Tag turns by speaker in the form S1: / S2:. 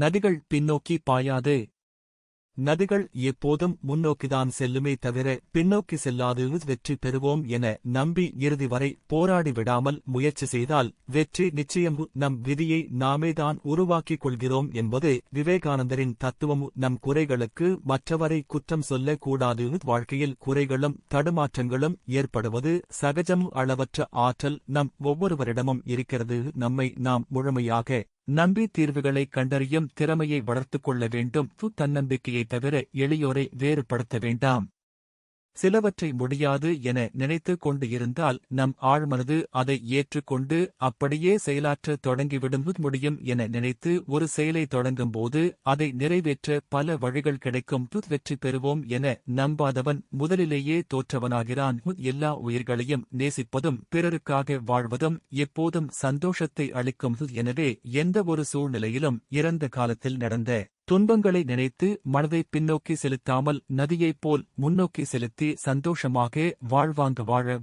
S1: நதிகள் பின்னோக்கி பாயாது. நதிகள் எப்போதும் முன்னோக்கிதான் செல்லுமே தவிர பின்னோக்கி செல்லாது வெற்றி பெறுவோம் என நம்பி இறுதி வரை போராடி விடாமல் முயற்சி செய்தால் வெற்றி நிச்சயம் நம் விதியை நாமேதான் உருவாக்கிக் கொள்கிறோம் என்பது விவேகானந்தரின் தத்துவம். நம் குறைகளுக்கு மற்றவரை குற்றம் சொல்ல கூடாது வாழ்க்கையில் குறைகளும் தடுமாற்றங்களும் ஏற்படுவது சகஜம். அளவற்ற ஆற்றல் நம் ஒவ்வொருவரிடமும் இருக்கிறது. நம்மை நாம் முழுமையாக நம்பி தீர்வுகளை கண்டறியும் திறமையை வளர்த்துக் கொள்ள வேண்டும். தன்னம்பிக்கையை தவிர எளியோரை வேறுபடுத்த வேண்டாம். சிலவற்றை முடியாது என நினைத்துக் கொண்டு இருந்தால் நம் ஆழ்மனது அதை ஏற்றுக்கொண்டு அப்படியே செயலாற்ற தொடங்கிவிடும் முடியும் என நினைத்து ஒரு செயலை தொடங்கும் போது அதை நிறைவேற்ற பல வழிகள் கிடைக்கும் வெற்றி பெறுவோம் என நம்பாதவன் முதலிலேயே தோற்றவனாகிறான். எல்லா உயிர்களையும் நேசிப்பதும் பிறருக்காக வாழ்வதும் எப்போதும் சந்தோஷத்தை அளிக்கும் எனவே எந்த ஒரு சூழ்நிலையிலும் இறந்த காலத்தில் நடந்த துன்பங்களை நினைத்து மனதை பின்னோக்கி செலுத்தாமல் நதியைப் போல் முன்னோக்கி செலுத்தி சந்தோஷமாக வாழ்வாங்க வாழ வாழ்